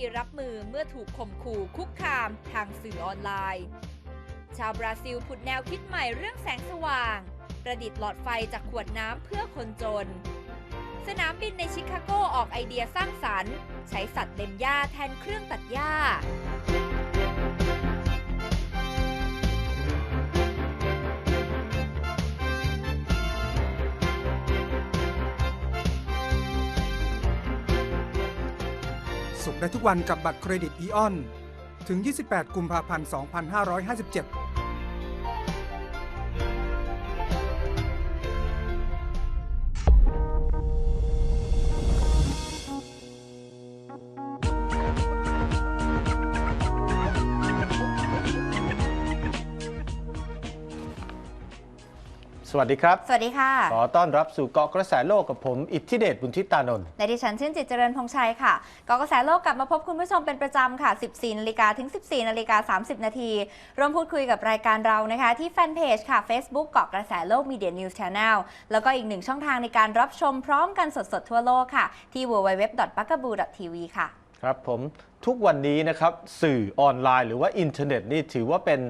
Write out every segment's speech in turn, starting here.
ธีรับมือเมื่อถูกข่มขู่คุกคามทางสื่อออนไลน์ ชาวบราซิลผุดแนวคิดใหม่เรื่องแสงสว่าง ประดิษฐ์หลอดไฟจากขวดน้ำเพื่อคนจน สนามบินในชิคาโกออกไอเดียสร้างสรรค์ ใช้สัตว์เล็มหญ้าแทนเครื่องตัดหญ้า สุขได้ทุกวันกับบัตรเครดิตอีออน ถึง 28 กุมภาพันธ์ 2557 สวัสดีครับ สวัสดีค่ะ ขอต้อนรับสู่เกาะกระแสโลกกับผม อิทธิเดชบุญทิตานนท์และดิฉันชื่นจิตเจริญพงษ์ชัยค่ะกอกระแสโลกกลับมาพบคุณผู้ชมเป็นประจำค่ะ 14นาฬิกาถึง 14นาฬิกา30 นาทีร่วมพูดคุยกับรายการเรานะคะ ที่แฟนเพจค่ะ Facebook เกาะกระแสโลก Media News Channel แล้วก็อีกหนึ่งช่องทางในการรับชมพร้อมกันสดๆทั่วโลกค่ะ ที่ www.bugaboo.tv ค่ะ ครับผมทุกวันนี้นะครับสื่อออนไลน์ หรือว่าอินเทอร์เน็ตนี่ถือว่าเป็น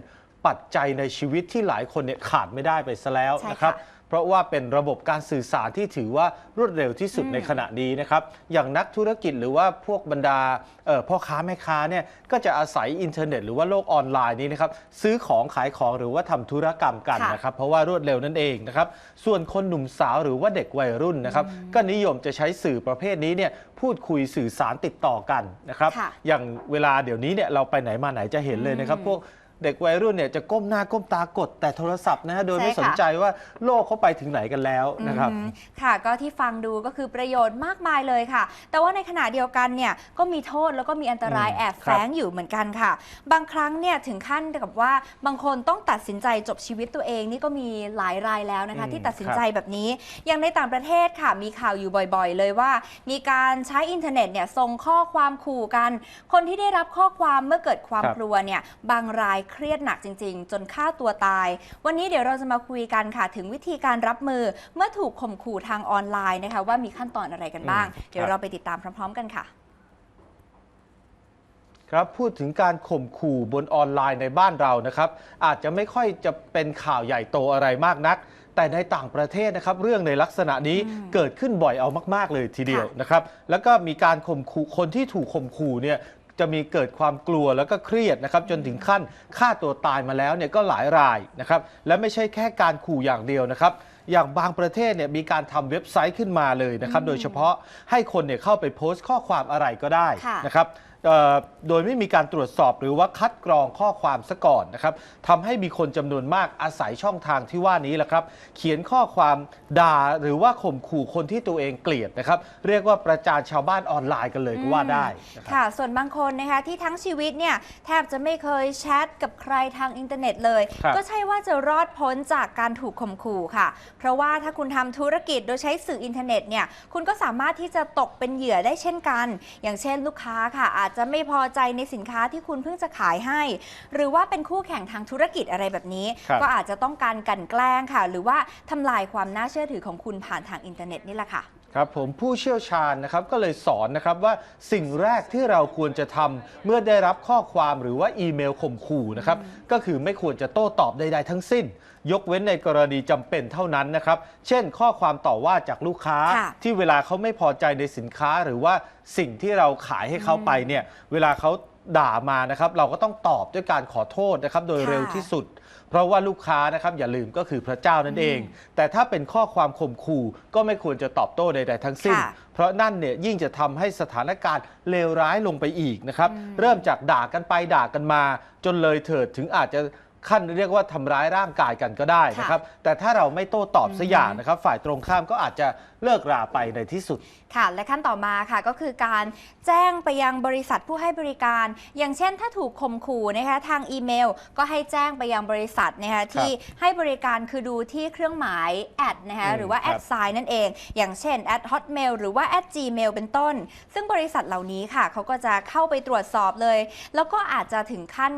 ปัจจัยในชีวิตที่หลายคนเนี่ยขาดไม่ได้ไปซะแล้วใช่ค่ะนะครับ เพราะว่าเป็นระบบการสื่อสารที่ถือว่ารวดเร็วที่สุดอืมในขณะนี้นะครับ อย่างนักธุรกิจหรือว่าพวกบรรดาเอ่อพ่อค้าแม่ค้าเนี่ยก็จะอาศัยอินเทอร์เน็ตหรือว่าโลกออนไลน์นี้นะครับซื้อของขายของหรือว่าทำธุรกรรมกันค่ะนะครับ เพราะว่ารวดเร็วนั่นเองนะครับ ส่วนคนหนุ่มสาวหรือว่าเด็กวัยรุ่นนะครับ ก็นิยมจะใช้สื่อประเภทนี้เนี่ยพูดคุยสื่อสารติดต่อกันนะครับค่ะอย่างเวลาเดี๋ยวนี้เนี่ยเราไปไหนมาไหนจะเห็นเลยนะครับอืมพวก เด็กวัยรุ่นเนี่ยจะก้มหน้าก้มตากดแต่โทรศัพท์นะฮะโดยใช่ไม่สนค่ะใจว่าโลกเขาไปถึงไหนกันแล้วนะครับ อืมค่ะก็ที่ฟังดูก็คือประโยชน์มากมายเลยค่ะ แต่ว่าในขณะเดียวกันเนี่ยก็มีโทษแล้วก็มีอันตรายอืมแอบคแฝรับงอยู่เหมือนกันค่ะ บางครั้งเนี่ยถึงขั้นกับว่าบางคนต้องตัดสินใจจบชีวิตตัวเองนี่ก็มีหลายรายแล้วนะคะ อืมที่ตัดสินใจแบบนี้อย่างในต่างประเทศค่ะมีข่าวอยู่บ่อยๆ เลยว่า มีการใช้อินเทอร์เน็ตเนี่ยส่งข้อความขู่กัน คนที่ได้รับข้อความเมื่อเกิดความครับ กลัวเนี่ยบางรายเครียดหนักจริง ๆ จนฆ่าตัวตาย วันนี้เดี๋ยวเราจะมาคุยกันค่ะ ถึงวิธีการรับมือเมื่อถูกข่มขู่ทางออนไลน์นะคะ ว่ามีขั้นตอนอะไรกันบ้าง อืม เดี๋ยวครับเราไปติดตามพร้อม ๆ กันค่ะ ครับพูดถึงการข่มขู่บนออนไลน์ในบ้านเรานะครับ อาจจะไม่ค่อยจะเป็นข่าวใหญ่โตอะไรมากนัก แต่ในต่างประเทศนะครับ เรื่องในลักษณะนี้อืมเกิดขึ้นบ่อยเอามาก ๆ เลยทีเดียวค่ะนะครับ แล้วก็มีการข่มขู่คนที่ถูกข่มขู่เนี่ย จะมีเกิดความกลัวแล้วก็เครียดนะครับจนถึงขั้นฆ่าตัวตายมาแล้วเนี่ยก็หลายรายนะครับและไม่ใช่แค่การขู่อย่างเดียวนะครับอย่างบางประเทศเนี่ยมีการทำเว็บไซต์ขึ้นมาเลยนะครับอืมโดยเฉพาะให้คนเนี่ยเข้าไปโพสต์ข้อความอะไรก็ได้ค่ะนะครับเอ่อ โดยไม่มีการตรวจสอบหรือว่าคัดกรองข้อความซะก่อนนะครับทำให้มีคนจำนวนมากอาศัยช่องทางที่ว่านี้แหละครับ เขียนข้อความด่าหรือว่าข่มขู่คนที่ตัวเองเกลียดนะครับ เรียกว่าประจานชาวบ้านออนไลน์กันเลยก็ว่าได้นะครับค่ะ ส่วนบางคนนะคะที่ทั้งชีวิตเนี่ยแทบจะไม่เคยแชทกับใครทางอินเทอร์เน็ตเลยครับก็ใช่ว่าจะรอดพ้นจากการถูกข่มขู่ค่ะ เพราะว่าถ้าคุณทำธุรกิจโดยใช้สื่ออินเทอร์เน็ตเนี่ยคุณก็สามารถที่จะตกเป็นเหยื่อได้เช่นกัน อย่างเช่นลูกค้าค่ะอาจจะไม่พอใจในสินค้าที่คุณเพิ่งจะขายให้ หรือว่าเป็นคู่แข่งทางธุรกิจอะไรแบบนี้ครับก็อาจจะต้องการกลันแกล้งค่ะ หรือว่าทำลายความน่าเชื่อถือของคุณผ่านทางอินเทอร์เน็ตนี่แหละค่ะ ครับผมผู้เชี่ยวชาญนะครับก็เลยสอนนะครับว่าสิ่งแรกที่เราควรจะทำเมื่อได้รับข้อความหรือว่าอีเมลข่มขู่นะครับก็คือไม่ควรจะโต้ตอบใดๆทั้งสิ้น ยกเว้นในกรณีจำเป็นเท่านั้นนะครับ เช่น ข้อความต่อว่าจากลูกค้า ค่ะ ที่เวลาเขาไม่พอใจในสินค้าหรือว่าสิ่งที่เราขายให้เขาไปเนี่ยเวลาเขา ด่ามานะครับ เราก็ต้องตอบด้วยการขอโทษนะครับ โดยค่ะเร็วที่สุด เพราะว่าลูกค้านะครับอย่าลืมก็คือพระเจ้านั่นเอง แต่ถ้าเป็นข้อความข่มขู่ก็ไม่ควรจะตอบโต้ใด ๆ ทั้งสิ้น ค่ะเพราะนั่นเนี่ยยิ่งจะทำให้สถานการณ์เลวร้ายลงไปอีกนะครับอืมเริ่มจากด่ากันไปด่ากันมา จนเลยเถิดถึงอาจจะ ขั้นเรียกว่าทำร้ายร่างกายกันก็ได้นะครับ แต่ถ้าเราไม่โต้ตอบสักอย่างนะครับ ฝ่ายตรงข้ามก็อาจจะเลิกราไปในที่สุด ค่ะ และขั้นต่อมาค่ะก็คือการแจ้งไปยังบริษัทผู้ให้บริการ อย่างเช่นถ้าถูกข่มขู่นะคะทางอีเมล ก็ให้แจ้งไปยังบริษัทนะคะที่ให้บริการคือดูที่เครื่องหมายแอดนะคะอืมหรือว่าคแอรับดไซน์นั่นเอง อย่างเช่นแอด hotmail หรือว่าแอด gmail เป็นต้น ซึ่งบริษัทเหล่านี้ค่ะเขาก็จะเข้าไปตรวจสอบเลย แล้วก็อาจจะถึงขั้น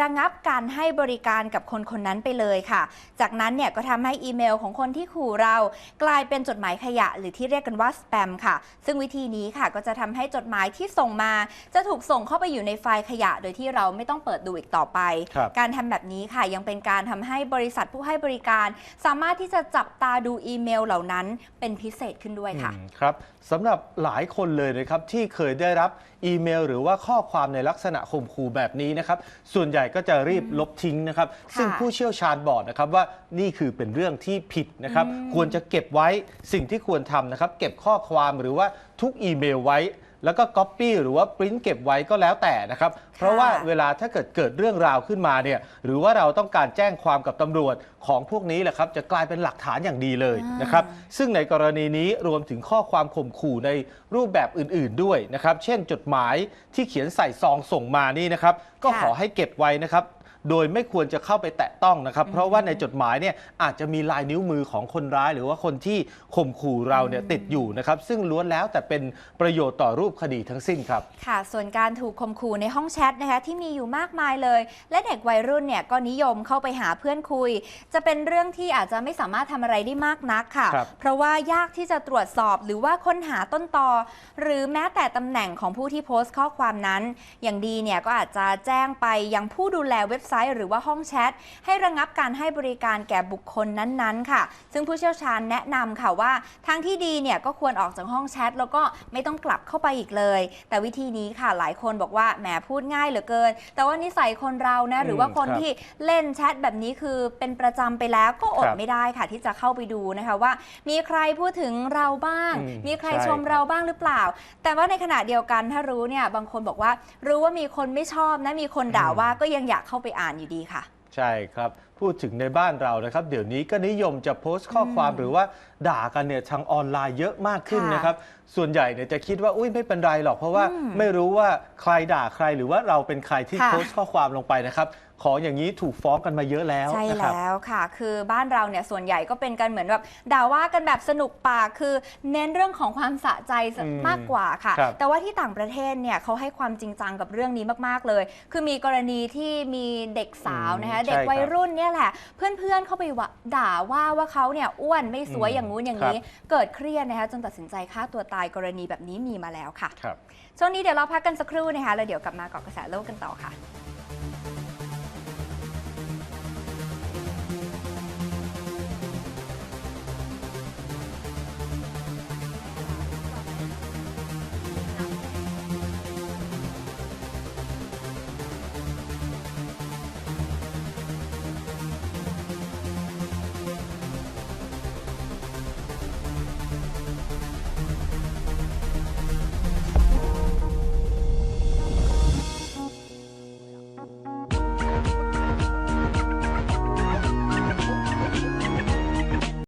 ระงับการให้บริการกับคนคนนั้นไปเลยค่ะ จากนั้นเนี่ยก็ทำให้อีเมลของคนที่ขู่เรากลายเป็นจดหมายขยะ หรือที่เรียกกันว่าสแปมค่ะ ซึ่งวิธีนี้ค่ะก็จะทำให้จดหมายที่ส่งมา จะถูกส่งเข้าไปอยู่ในไฟล์ขยะ โดยที่เราไม่ต้องเปิดดูอีกต่อไปครับการทำแบบนี้ค่ะยังเป็นการทำให้บริษัทผู้ให้บริการ สามารถที่จะจับตาดูอีเมลเหล่านั้นเป็นพิเศษขึ้นด้วยค่ะอืมครับสำหรับหลายคนเลยนะครับที่เคยได้รับอีเมล หรือว่าข้อความในลักษณะข่มขู่แบบนี้นะครับ ส่วนใหญ่ก็จะรีบลบทิ้งนะครับค่ะซึ่งผู้เชี่ยวชาญบอกนะครับว่านี่คือเป็นเรื่องที่ผิดนะครับอืมควรจะเก็บไว้สิ่งที่ควรทำนะครับ เก็บข้อความหรือว่าทุกอีเมลไว้ แล้วก็ก๊อปปี้หรือว่าปริ้นเก็บไว้ก็แล้วแต่นะครับ เพราะว่าเวลาถ้าเกิดเกิดเรื่องราวขึ้นมาเนี่ยหรือว่าเราต้องการแจ้งความกับตำรวจของพวกนี้แหละครับจะกลายเป็นหลักฐานอย่างดีเลยอ่านนะครับซึ่งในกรณีนี้รวมถึงข้อความข่มขู่ในรูปแบบอื่น ๆด้วยนะครับ เช่นจดหมายที่เขียนใส่ซองส่งมานี่นะครับก็ค่ะขอให้เก็บไว้นะครับ โดยไม่ควรจะเข้าไปแตะต้องนะครับ เพราะว่าในจดหมายเนี่ยอาจจะมีลายนิ้วมือของคนร้าย หรือว่าคนที่ข่มขู่เราเนี่ยติดอยู่นะครับ ซึ่งล้วนแล้วแต่เป็นประโยชน์ต่อรูปคดีทั้งสิ้นครับ ค่ะ ส่วนการถูกข่มขู่ในห้องแชทนะคะที่มีอยู่มากมายเลย และเด็กวัยรุ่นเนี่ยก็นิยมเข้าไปหาเพื่อนคุย จะเป็นเรื่องที่อาจจะไม่สามารถทำอะไรได้มากนักค่ะครับเพราะว่ายากที่จะตรวจสอบหรือว่าค้นหาต้นตอ หรือแม้แต่ตำแหน่งของผู้ที่โพสต์ข้อความนั้น อย่างดีเนี่ยก็อาจจะแจ้งไปยังผู้ดูแลเว็บไซต์ หรือว่าห้องแชท ให้ระงับการให้บริการแก่บุคคลนั้นๆ ค่ะ ซึ่งผู้เชี่ยวชาญแนะนำค่ะว่าทางที่ดีเนี่ยก็ควรออกจากห้องแชท แล้วก็ไม่ต้องกลับเข้าไปอีกเลย แต่วิธีนี้ค่ะหลายคนบอกว่าแหมพูดง่ายเหลือเกิน แต่ว่านิสัยคนเรานะหรือว่าคนครับที่เล่นแชทแบบนี้คือเป็นประจำไปแล้วก็อดครับไม่ได้ค่ะ ที่จะเข้าไปดูนะคะว่า มีใครพูดถึงเราบ้างอืมมีใครใช่ชมเราบ้างหรือเปล่า แต่ว่าในขณะเดียวกันถ้ารู้เนี่ยบางคนบอกว่ารู้ว่ามีคนไม่ชอบนะมีคนด่าว่าก็ยังอยากเข้าไปอ่านอยู่ดีค่ะ ใช่ครับ พูดถึงในบ้านเรานะครับ เดี๋ยวนี้ก็นิยมจะโพสต์ข้อความหรือว่าด่ากันเนี่ยทางออนไลน์เยอะมากขึ้นค่ะนะครับ ส่วนใหญ่เนี่ยจะคิดว่าอุ้ยไม่เป็นไรหรอก เพราะว่าอืมไม่รู้ว่าใครด่าใครหรือว่าเราเป็นใครที่ค่ะโพสต์ข้อความลงไปนะครับของอย่างนี้ถูกฟ้องกันมาเยอะแล้วใช่นะครับแล้วค่ะ คือบ้านเราเนี่ยส่วนใหญ่ก็เป็นกันเหมือนแบบด่าว่ากันแบบสนุกปากคือเน้นเรื่องของความสะใจอืมมากกว่าค่ะครับแต่ว่าที่ต่างประเทศเนี่ยเขาให้ความจริงจังกับเรื่องนี้มาก ๆ เลย คือมีกรณีที่มีเด็กสาวนะคะอืมเด็กใช่ครับวัยรุ่นเนี่ยแหละ เพื่อนๆเข้าไปว่าด่าว่าว่าเขาเนี่ยอ้วนไม่สวยอืมอย่างงู้นอย่างครับนี้ เกิดเครียดนะคะจนตัดสินใจฆ่าตัวตายกรณีแบบนี้มีมาแล้วค่ะครับช่วงนี้เดี๋ยวเราพักกันสักครู่นะคะแล้วเดี๋ยวกลับมาเกาะกระแสโลกกันต่อค่ะ